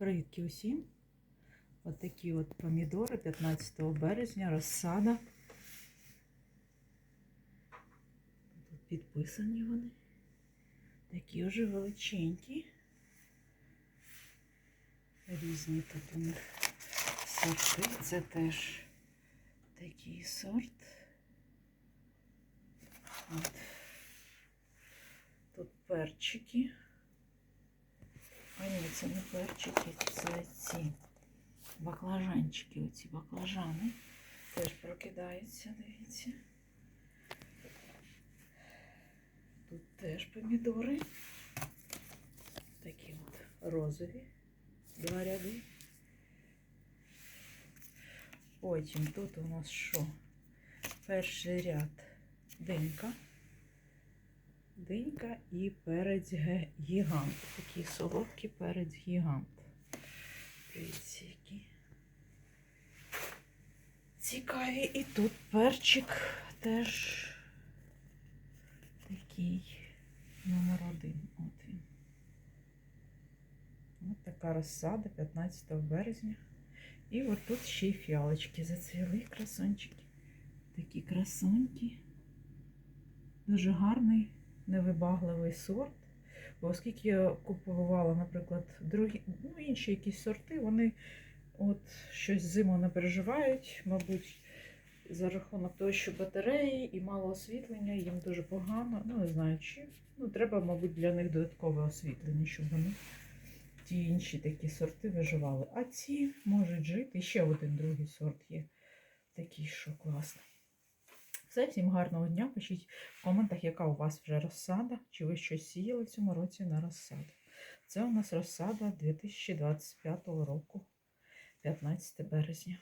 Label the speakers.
Speaker 1: Привітки усім! От такі от помідори 15 березня, розсада. Тут підписані вони. Такі вже величенькі. Різні тут у них сорти. Це теж такий сорт. От. Тут перчики. А ні, перчики, це ці баклажанчики, оці баклажани. Теж прокидаються, дивіться. Тут теж помідори. Такі от розові, два ряди. Потім тут у нас що? Перший ряд динька. Динька і перець гігант. Такий солодкий перець гігант. Дивіться, які цікаві. І тут перчик теж такий номер один. От він. От така розсада 15 березня. І от тут ще й фіалочки зацвіли, красончики. Такі красонькі. Дуже гарний, невибагливий сорт. Бо оскільки я купувала, наприклад, другі, ну, інші якісь сорти, вони от щось зиму не переживають, мабуть, за рахунок того, що батареї і мало освітлення, їм дуже погано. Ну, не знаю чи. Ну, треба, мабуть, для них додаткове освітлення, щоб вони ті інші такі сорти виживали. А ці можуть жити. І ще один другий сорт є. Такий, що класний. Все, всім гарного дня. Пишіть в коментах, яка у вас вже розсада, чи ви щось сіяли в цьому році на розсаду. Це у нас розсада 2025 року, 15 березня.